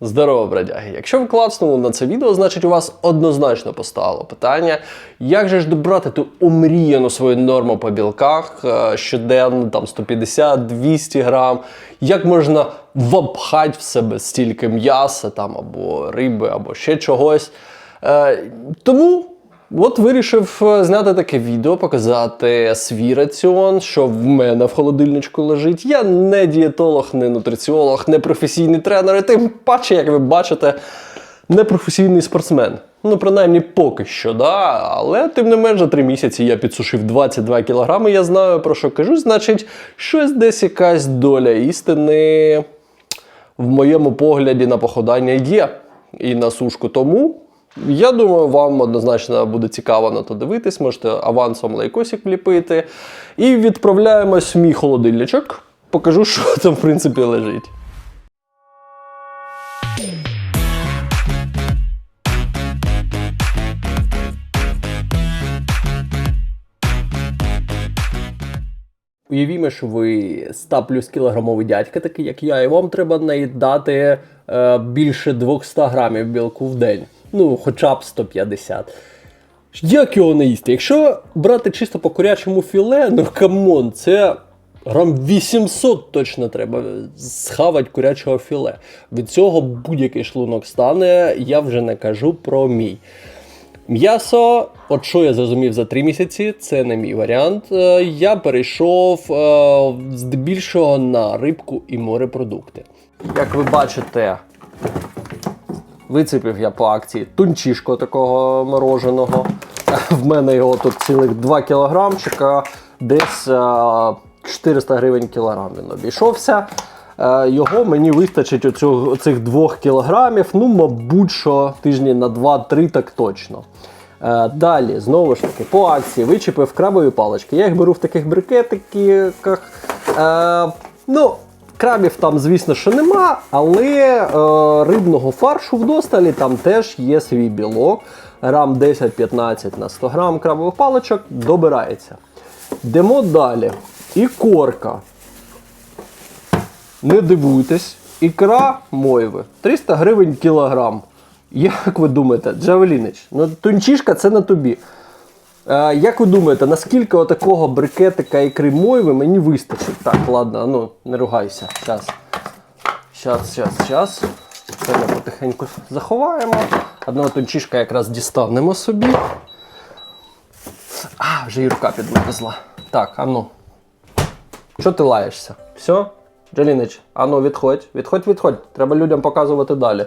Здорово, бродяги! Якщо ви клацнули на це відео, значить у вас однозначно постало питання, як же ж добрати ту омріяну свою норму по білках е, щоденно там 150-200 грам, як можна вобхати в себе стільки м'яса там або риби, або ще чогось. Е, Тому От вирішив е, зняти таке відео, показати свій раціон, що в мене в холодильничку лежить. Я не дієтолог, не нутриціолог, не професійний тренер, і тим паче, як ви бачите, не професійний спортсмен. Ну, принаймні, поки що, да. Але тим не менш, за три місяці я підсушив 22 кілограми. Я знаю про що кажу. Значить, щось десь якась доля істини в моєму погляді на походання є і на сушку. Тому я думаю, вам однозначно буде цікаво на то дивитись. Можете авансом лайкосик вліпити. І відправляємось в мій холодильничок. Покажу, що там, в принципі, лежить. Уявімо, що ви 100 плюс кілограмовий дядька, такий як я, і вам треба наїдати е, більше 200 грамів білку в день. Ну, хоча б 150. Як його не їсти? Якщо брати чисто по курячому філе, ну камон, це грам 800 точно треба схавати курячого філе. Від цього будь-який шлунок стане, я вже не кажу про мій. М'ясо, от що я зрозумів за три місяці, це не мій варіант. Е, Я перейшов е, здебільшого на рибку і морепродукти. Як ви бачите, вицепив я по акції тунчишко такого мороженого. В мене його тут цілих 2 кілограмчика, десь е, 400 гривень кілограм він обійшовся. Е, Його мені вистачить оцю, оцих 2 кілограмів, ну, мабуть, що тижні на 2-3 так точно. Е, Далі, знову ж таки, по акції вичепив крабові палички. Я їх беру в таких брикетиках. Е, ну, Крабів там, звісно, що нема, але е, рибного фаршу вдосталі там теж є свій білок. Грам 10-15 на 100 грам крабових паличок добирається. Йдемо далі. Ікорка. Не дивуйтесь, ікра мойви 300 гривень кілограм. Як ви думаєте, Джавелінич, ну тунчишка це на тобі. Е, як ви думаєте, наскільки отакого брикетика ікри мойви мені вистачить? Так, ладно, ну не ругайся. Зараз. Щас, щас, щас. Це ми потихеньку заховаємо. Одного тончишка якраз дістанемо собі. А, вже і рука підмерзла. Так, а ну. Що ти лаєшся? Все? Джалінич, а ну відходь, відходь, відходь. Треба людям показувати далі.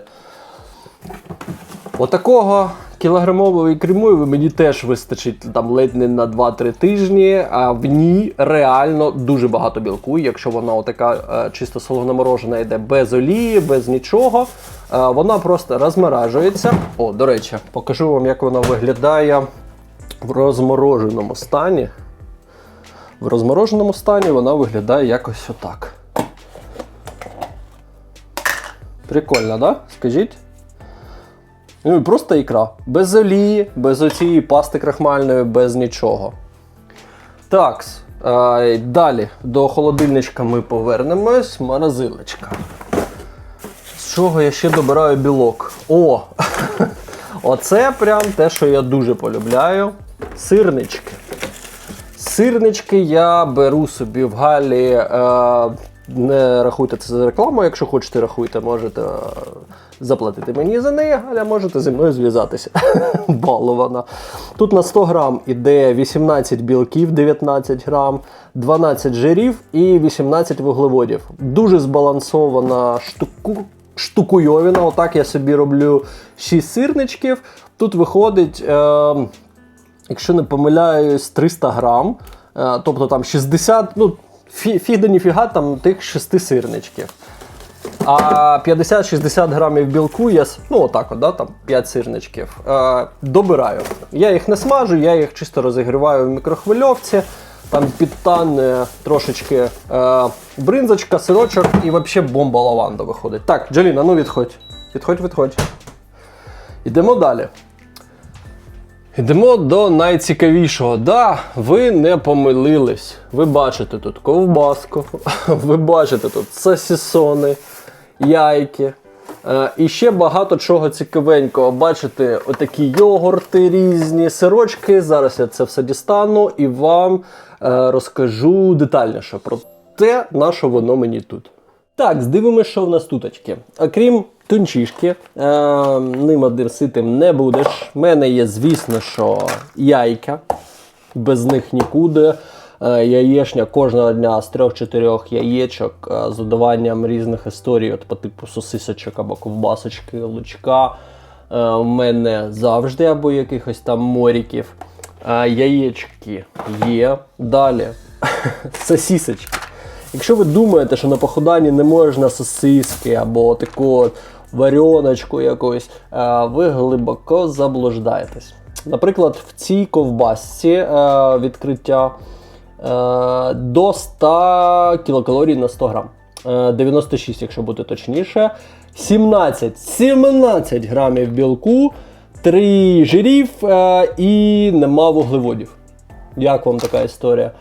Отакого кілограмової кремової мені теж вистачить там ледь не на 2-3 тижні, а в ній реально дуже багато білку. Якщо вона отака е, чисто солоно морожена йде без олії, без нічого, е, вона просто розморажується. О, до речі, покажу вам, як вона виглядає в розмороженому стані. В розмороженому стані вона виглядає якось отак. Прикольно, да? Скажіть? Ну і просто ікра. Без олії, без оцієї пасти крахмальної, без нічого. Так, е, далі до холодильничка ми повернемось. Морозилочка. З чого я ще добираю білок? О! Оце прям те, що я дуже полюбляю. Сирнички. Сирнички я беру собі в Галі. Е, не рахуйте це за рекламу, якщо хочете, рахуйте, можете е, заплатити мені за неї, Галя, можете зі мною зв'язатися. Балована. Тут на 100 грам іде 18 білків, 19 грам, 12 жирів і 18 вуглеводів. Дуже збалансована штуку. Штукуйовіна, отак я собі роблю 6 сирничків. Тут виходить, е, якщо не помиляюсь, 300 грам. Е, тобто там 60, ну, фі, фіг да ніфіга, там тих 6 сирничків. А 50-60 грамів білку я, ну отак, от, да, там 5 сирничків, е, добираю. Я їх не смажу, я їх чисто розігріваю в мікрохвильовці. Там підтане трошечки е, бринзочка, сирочок і взагалі бомба лаванда виходить. Так, Джаліна, ну відходь. Відходь, відходь. Йдемо далі. Йдемо до найцікавішого. Да, ви не помилились. Ви бачите тут ковбаску, ви бачите тут сосісони, яйки, Е, і ще багато чого цікавенького. Бачите, отакі йогурти різні, сирочки. Зараз я це все дістану і вам е, розкажу детальніше про те, на що воно мені тут. Так, здивимося, що в нас туточки. Окрім тунчишки, е, ним одним ситим не будеш. У мене є, звісно, що яйка. Без них нікуди. Е, Яєчня кожного дня з 3-4 яєчок е, з додаванням різних історій, от по типу сосисочок або ковбасочки, лучка. Е, У мене завжди або якихось там моріків. Е, Яєчки є. Далі сосісочки. Якщо ви думаєте, що на походанні не можна сосиски або таку варіоночку якусь, е, ви глибоко заблуждаєтесь. Наприклад, в цій ковбасці е, відкриття е, до 100 кілокалорій на 100 грам. Е, 96, якщо бути точніше. 17, 17 грамів білку, 3 жирів і нема вуглеводів. Як вам така історія?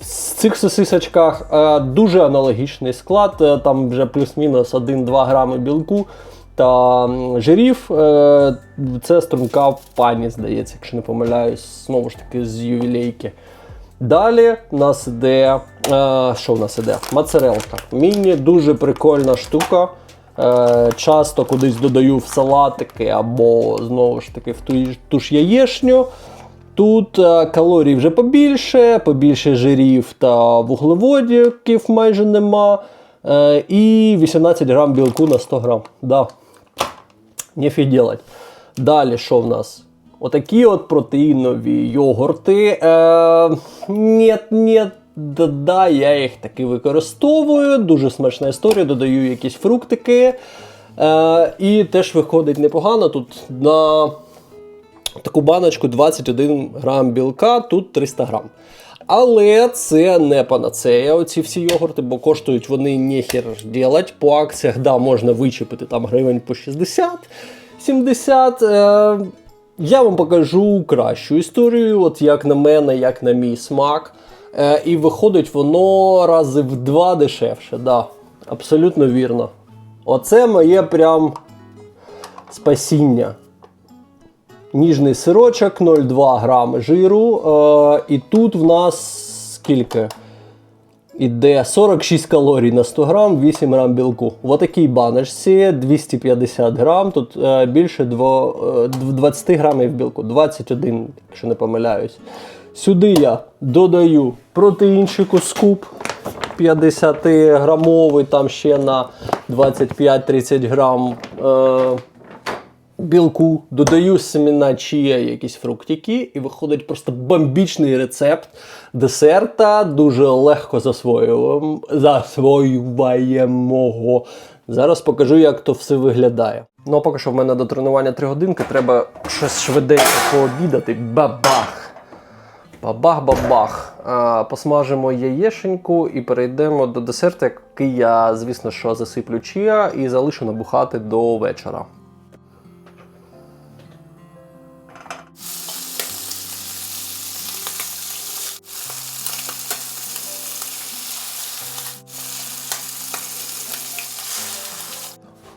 В цих сосисочках е, дуже аналогічний склад, е, там вже плюс-мінус 1-2 грами білку та жирів. Е, це струнка пані, здається, якщо не помиляюсь, знову ж таки з ювілейки. Далі у нас іде. Що в нас іде? Моцарелка. Міні дуже прикольна штука. Часто кудись додаю в салатики або знову ж таки в ту ж яєшню. Тут е, калорій вже побільше, побільше жирів та вуглеводів майже нема. Е, і 18 грам білку на 100 грам. Да. Нефіг делать. Далі що в нас? Отакі от протеїнові йогурти. Е, ні, ні, да, да, я їх таки використовую. Дуже смачна історія, додаю якісь фруктики. Е, і теж виходить непогано. Тут на таку баночку 21 грам білка, тут 300 грам. Але це не панацея, оці всі йогурти, бо коштують вони ніхер делать. По акціях да, можна вичепити там гривень по 60-70. Е, я вам покажу кращу історію, от як на мене, як на мій смак. Е, і виходить воно рази в два дешевше. Да, абсолютно вірно. Оце моє прям спасіння. Ніжний сирочок, 0,2 грами жиру. Е, і тут в нас скільки? Іде 46 калорій на 100 грам, 8 грам білку. В отакій баночці 250 грам, тут е, більше дво- е, 20 грамів білку, 21, якщо не помиляюсь. Сюди я додаю протеїнчику скуп 50 грамовий, там ще на 25-30 грам. Е, білку, додаю семена чия, якісь фруктики, і виходить просто бомбічний рецепт десерта, дуже легко засвоюємо-. Зараз покажу, як то все виглядає. Ну, а поки що в мене до тренування 3 годинки, треба щось швиденько пообідати. Бабах! Бабах-бабах. Посмажимо яєшеньку і перейдемо до десерту, який я, звісно, що засиплю чия і залишу набухати до вечора.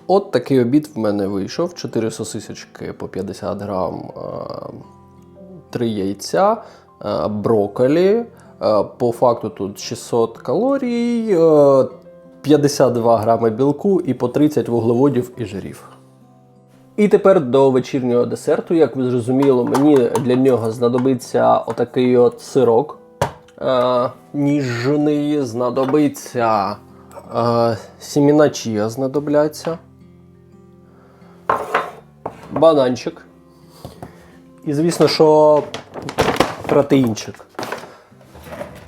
От такий обід в мене вийшов: 4 сосисочки по 50 грам, 3 яйця, е, брокколі. Е, По факту тут 600 калорій, е, 52 грами білку і по 30 вуглеводів і жирів. І тепер до вечірнього десерту, як ви зрозуміли, мені для нього знадобиться отакий от сирок е, ніжний, знадобиться е, сіміна чія знадобляться, бананчик. І, звісно, що протеїнчик.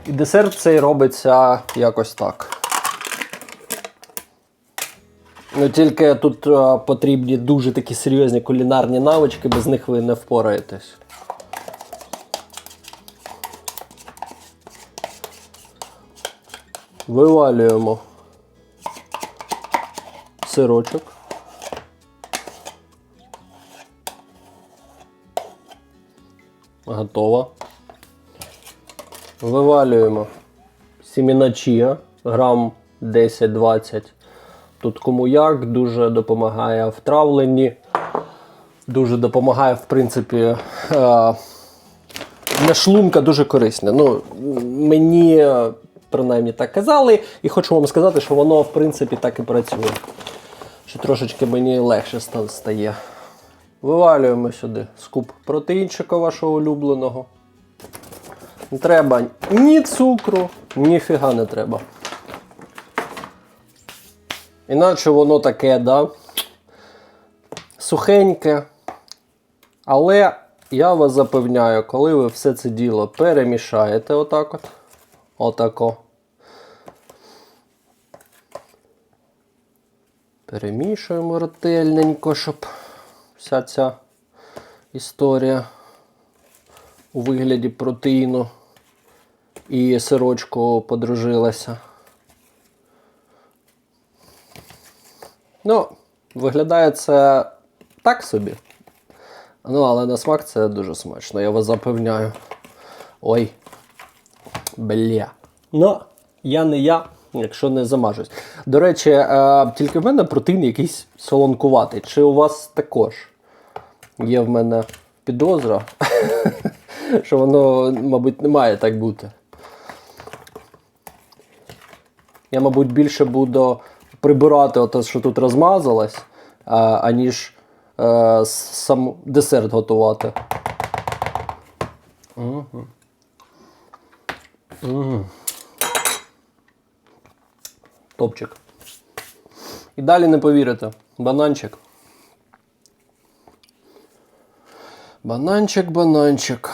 І десерт цей робиться якось так. Ну, тільки тут е, потрібні дуже такі серйозні кулінарні навички, без них ви не впораєтесь. Вивалюємо сирочок. Готово. Вивалюємо сіміна чія, грам 10-20. Тут кому як, дуже допомагає в травленні, дуже допомагає, в принципі, е, для шлунка дуже корисне. Ну, мені е, принаймні так казали, і хочу вам сказати, що воно, в принципі, так і працює. Що трошечки мені легше стає. Вивалюємо сюди скуп протеїнчика вашого улюбленого. Не треба ні цукру, ніфіга не треба. Іначе воно таке, да? Сухеньке. Але я вас запевняю, коли ви все це діло перемішаєте отак от. Отако. Перемішуємо ретельненько, щоб вся ця історія у вигляді протеїну і сирочку подружилася. Ну, виглядає це так собі. Ну, але на смак це дуже смачно, я вас запевняю. Ой. Бля. Ну, я не я, якщо не замажусь. До речі, е, тільки в мене протеїн якийсь солонкуватий. Чи у вас також? Є в мене підозра, що воно, мабуть, не має так бути. Я, мабуть, більше буду прибирати те, що тут розмазалось, аніж е, сам десерт готувати. Угу. Угу. Топчик. І далі не повірите. Бананчик. Бананчик, бананчик.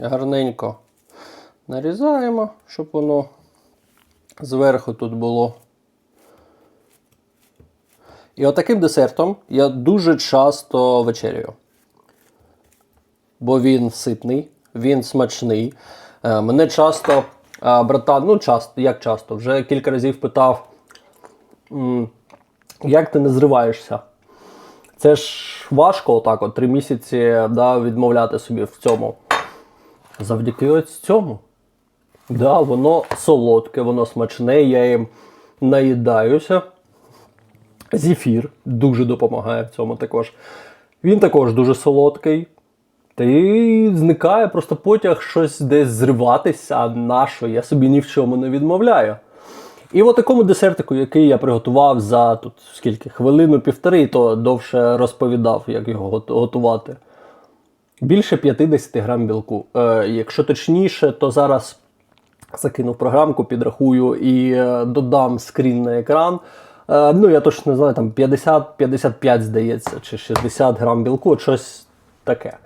Гарненько нарізаємо, щоб воно зверху тут було. І отаким десертом я дуже часто вечерюю. Бо він ситний, він смачний. Е, Мене часто братан, ну часто, як часто, вже кілька разів питав, як ти не зриваєшся? Це ж важко, отак, от три місяці да, відмовляти собі в цьому. Завдяки ось цьому. Да, воно солодке, воно смачне, я їм наїдаюся. Зефір дуже допомагає в цьому також. Він також дуже солодкий. Та й зникає просто потяг щось десь зриватися, а на що? Я собі ні в чому не відмовляю. І в такому десертику, який я приготував за тут скільки хвилину, півтори, то довше розповідав, як його готувати. Більше 50 грам білку. Е, якщо точніше, то зараз закинув програмку, підрахую і е, додам скрін на екран. Е, ну, я точно не знаю, там 50-55, здається, чи 60 грам білку, щось таке.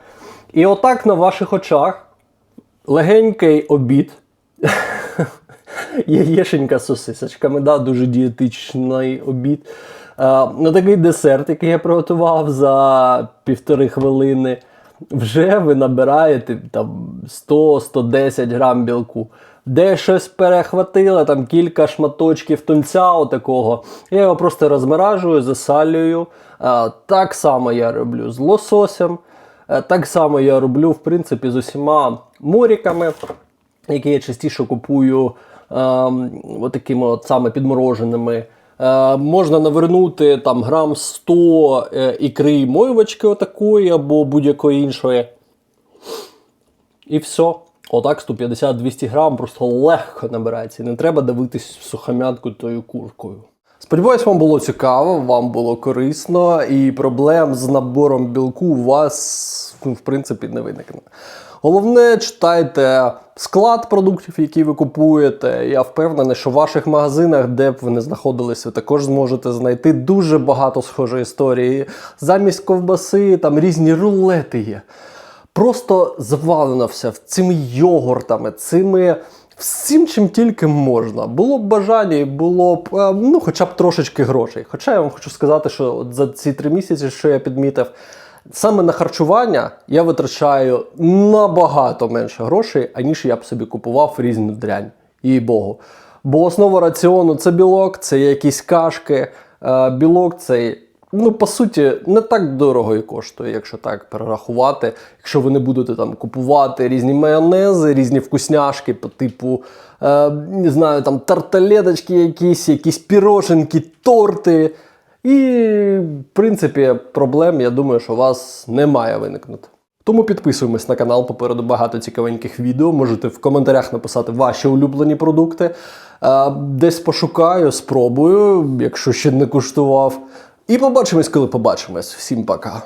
І отак на ваших очах легенький обід. Яєшенька з сосисочками, да, дуже дієтичний обід. Е, ну, такий десерт, який я приготував за півтори хвилини. Вже ви набираєте там 100-110 грам білку. Де щось перехватило, там кілька шматочків тунця отакого. Я його просто розморажую, засалюю. Е, так само я роблю з лососем. Е, Так само я роблю, в принципі, з усіма моріками, які я частіше купую ем, отакими от саме підмороженими. Е, можна навернути там грам 100 е, ікри мойвочки отакої або будь-якої іншої. І все. Отак 150-200 грам просто легко набирається. Не треба дивитись в сухомятку тою куркою. Сподіваюсь, вам було цікаво, вам було корисно, і проблем з набором білку у вас, ну, в принципі, не виникне. Головне, читайте склад продуктів, які ви купуєте. Я впевнений, що в ваших магазинах, де б ви не знаходилися, ви також зможете знайти дуже багато схожої історії. Замість ковбаси там різні рулети є просто завалено все цими йогуртами, цими всім, чим тільки можна. Було б бажання, було б е, ну, хоча б трошечки грошей. Хоча я вам хочу сказати, що за ці три місяці, що я підмітив, саме на харчування я витрачаю набагато менше грошей, аніж я б собі купував різну дрянь. їй Богу. Бо основа раціону це білок, це якісь кашки, е, білок це ну, по суті, не так дорого і коштує, якщо так перерахувати. Якщо ви не будете там купувати різні майонези, різні вкусняшки по типу, е, не знаю, там тарталеточки якісь, якісь піроженки, торти. І, в принципі, проблем, я думаю, що у вас не має виникнути. Тому підписуємось на канал, попереду багато цікавеньких відео. Можете в коментарях написати ваші улюблені продукти. Е, Десь пошукаю, спробую, якщо ще не куштував. І побачимось, коли побачимось. Всім пока.